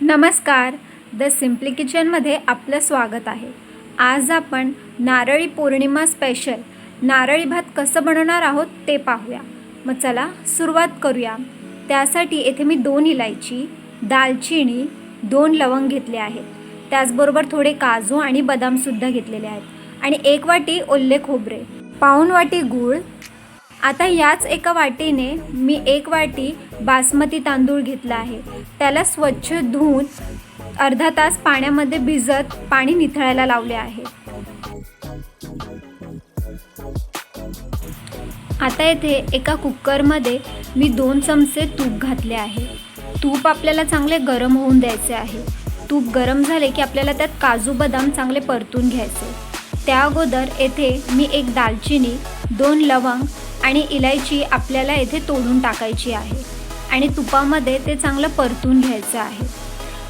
नमस्कार. The simply किचनमध्ये आपलं स्वागत आहे. आज आपण नारळी पौर्णिमा स्पेशल नारळी भात कसं बनवणार आहोत ते पाहूया. मग चला सुरुवात करूया. त्यासाठी येथे मी दोन इलायची दालचिनी दोन लवंग घेतले आहेत. त्याचबरोबर थोडे काजू आणि बदामसुद्धा घेतलेले आहेत. आणि एक वाटी ओल्ले खोबरे पाऊण वाटी गूळ आता याच एका वाटीने मी एक वाटी बासमती तांदूळ घेतला आहे. त्याला स्वच्छ धुवून अर्धा तास पाण्यामध्ये भिजत पाणी निथळायला लावले आहे. आता येथे एका कुकरमध्ये मी दोन चमचे तूप घातले आहे. तूप आपल्याला चांगले गरम होऊन द्यायचे आहे. तूप गरम झाले की आपल्याला त्यात काजू बदाम चांगले परतून घ्यायचे. त्या अगोदर येथे मी एक दालचिनी दोन लवंग आणि इलायची आपल्याला येथे तोडून टाकायची आहे. आणि तुपामध्ये ते चांगलं परतून घ्यायचं आहे.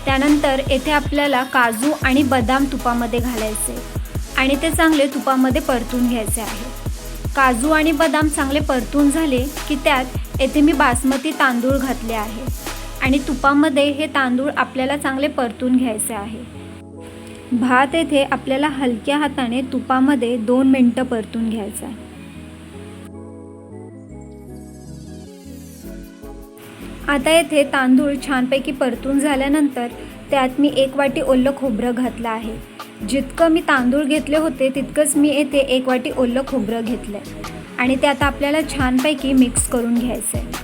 त्यानंतर येथे आपल्याला काजू आणि बदाम तुपामध्ये घालायचे आणि ते चांगले तुपामध्ये परतून घ्यायचे आहे. काजू आणि बदाम चांगले परतून झाले की त्यात येथे मी बासमती तांदूळ घातले आहे. आणि तुपामध्ये हे तांदूळ आपल्याला चांगले परतून घ्यायचे आहे. भात येथे आपल्याला हलक्या हाताने तुपामध्ये दोन मिनटं परतून घ्यायचा आहे. आता येथे तांदूळ छानपैकी परतून झाल्यानंतर त्यात मी एक वाटी ओलं खोबरं घातलं आहे. जितकं मी तांदूळ घेतले होते तितकंच मी येथे एक वाटी ओलं खोबरं घेतलं आहे आणि ते आता आपल्याला छानपैकी मिक्स करून घ्यायचं आहे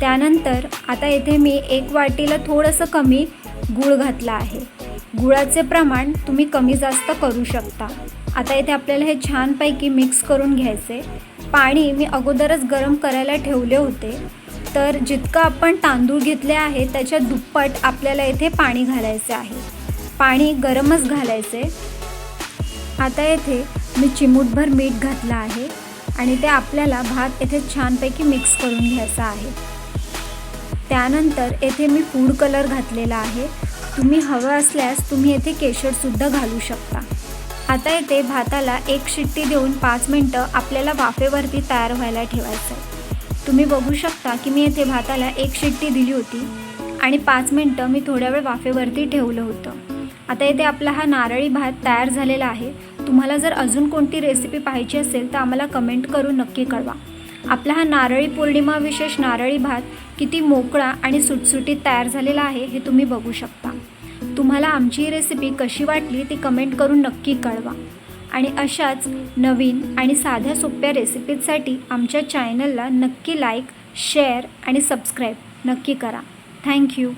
त्यानंतर आता येथे मी एक वाटीला थोडंसं कमी गूळ घातला आहे. गुळाचे प्रमाण तुम्ही कमी जास्त करू शकता. आता येथे आपल्याला हे छानपैकी मिक्स करून घ्यायचे पाणी मी अगोदरच गरम करायला ठेवले होते. तर जितकं आपण तांदूळ घेतले आहे त्याच्या दुप्पट आपल्याला इथे पाणी घालायचे आहे. पाणी गरमच घालायचे. आता येथे मी चिमूटभर मीठ घातलं आहे आणि ते आपल्याला भात येथे छानपैकी मिक्स करून घ्यायचा आहे. त्यानंतर येथे मी फूड कलर घातलेला आहे. तुम्ही हवं असल्यास तुम्ही येथे केशरसुद्धा घालू शकता. आता येथे भाताला एक शिट्टी देऊन पाच मिनटं आपल्याला वाफेवरती तयार व्हायला ठेवायचं आहे तुम्ही बघू शकता की मी येथे भाताला एक शिट्टी दिली होती आणि पाच मिनटं मी थोड्या वेळ वाफेवरती ठेवलं होतं. आता येथे आपला हा नारळी भात तयार झालेला आहे. तुम्हाला जर अजून कोणती रेसिपी पाहिजे असेल तर आम्हाला कमेंट करून नक्की कळवा. आपला हा नारळी पौर्णिमा विशेष नारळी भात किती मोकळा आणि सुटसुटीत तयार झालेला आहे हे तुम्ही बघू शकता. तुम्हाला आमची ही रेसिपी कशी वाटली ती कमेंट करून नक्की कळवा. आणि अशाच नवीन आणि साध्या सोप्या रेसिपीजसाठी आमच्या चॅनलला नक्की लाईक शेअर आणि सबस्क्राईब नक्की करा. थँक्यू